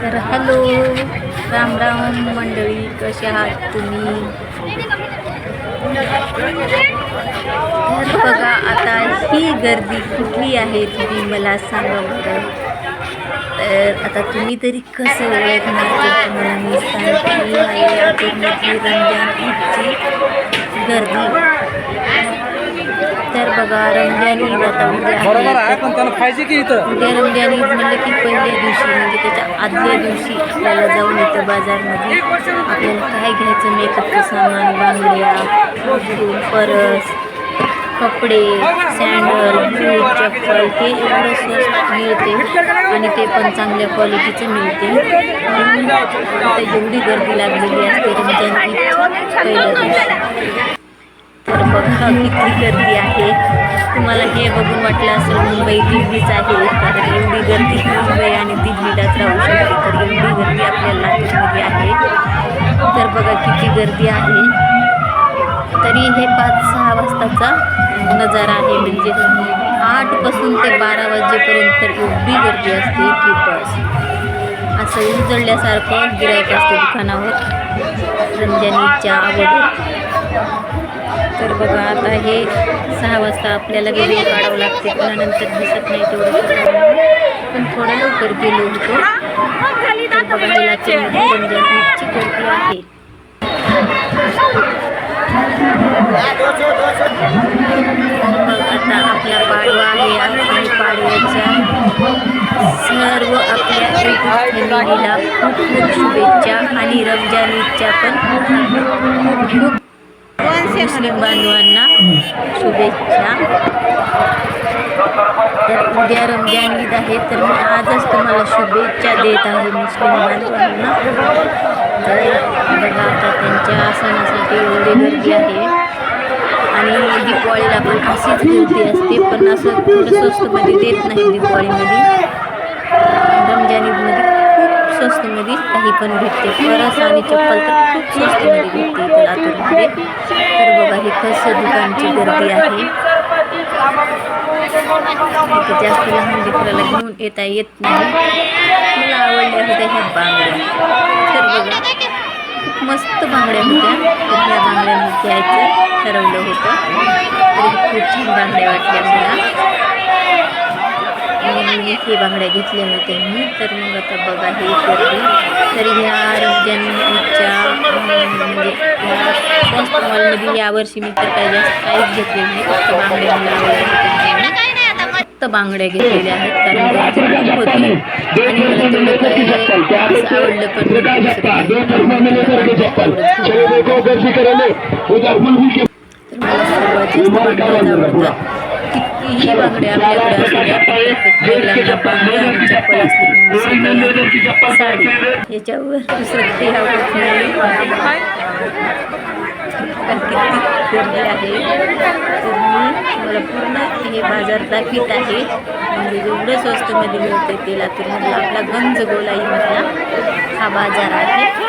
तर हॅलो राम राम मंडळी कसे आहात तुम्ही? तर बघा आता ही गर्दी कुठली आहे तुम्ही मला सांगा बरं. तर आता तुम्ही तरी कसं ओळखणार ते मी सांगते. आहे ईदची गर्दी. तर बघा रमजान ईद आता बरोबर आहे पण त्याला पाहिजे की इथं? उद्या रमजान ईद म्हणलं की पहिल्या दिवशी म्हणजे त्याच्या आदल्या दिवशी आपल्याला जाऊन येतं बाजारमध्ये आपल्याला काय घ्यायचं मेकअपचं सामान बांगड्या परस कपडे सँडल बूट चप्पल हे एवढं स्वस्त मिळते आणि ते पण चांगल्या क्वालिटीचं मिळते. म्हणून आता एवढी गर्दी लागलेली असते रमजान ईदच्या पहिल्या दिवशी. तर बघा किती गर्दी आहे. तुम्हाला हे बघून वाटलं असेल मुंबई दिल्लीच आहे. कारण एवढी गर्दी मुंबई आणि दिल्लीलाच राहू शकते. तर एवढी गर्दी आपल्या लातूरमध्ये आहे. तर बघा किती गर्दी आहे. तरी हे पाच सहा वाजताचा नजारा आहे. म्हणजे आठपासून ते बारा वाजेपर्यंत एवढी गर्दी असते की बस. असं उजळल्यासारखं गिरायक असतं दुकानावर. रमजानीच्या अगोदर तर बघा आता हे सहा वाजता आपल्याला व्हिडिओ काढावं लागते. पुन्हा नंतर दिसत नाही तेवढं. पण थोडं लवकर गेलो होतो. गर्दी आहे. मग आता आपला पाडवा आहे आणि पाडव्याच्या सर्व आपल्या फॅमिलीला खूप खूप शुभेच्छा आणि रमजान ईदच्या पण खूप खूप मुस्लिम बांधवांना शुभेच्छा. तर उद्या रमजान ईद आहे तर मी आजच तुम्हाला शुभेच्छा देत आहे मुस्लिम बांधवांना. तर बघा आता त्यांच्या सणासाठी एवढी गर्दी आहे. आणि दिवाळीला पण अशीच गर्दी असते पण असं थोडं स्वस्तमध्ये देत नाही दिवाळीमध्ये रमजान ईदमध्ये खूप स्वस्तमध्ये पण भेटते. परस आणि चप्पल तर खूप स्वस्तमध्ये भेटते इथे लातूरमध्ये तर बघा हे कसं दुकानची गर्दी आहे. इथे जास्त लहान लेकराला घेऊन येता येत नाही. मला आवडल्या होत्या ह्या बांगड्या. तर बघा खूप मस्त बांगड्या होत्या. तर ह्या बांगड्या घ्यायचं ठरवलं होतं. तरी खूप छान बांगड्या वाटल्या मला. हे बांगड्या घेतल्या होत्या मी. तर मग आता बघा हे गर्दी तर ह्या रमजानच्या म्हणजे ह्या मॉलमध्ये यावर्षी मी तर काही जास्त काहीच घेतले नाही. फक्त बांगड्या मला फक्त बांगड्या घेतलेल्या आहेत. कारण होती. आणि मला तेवढं काही आवडलं पण तर मला सर्वात जास्त बांगड्याच आवडतात. कितीही बांगड्या आपल्याकडे असू द्या चप्पल साडी याच्यावर दुसरं काही आवडत नाही गर्दी आहे तर मी मला पूर्ण हे बाजार दाखवित आहे म्हणजे जेवढं स्वस्तमध्ये मिळते ते लातूरमधला आपला गंज गोलाईमधला हा बाजार आहे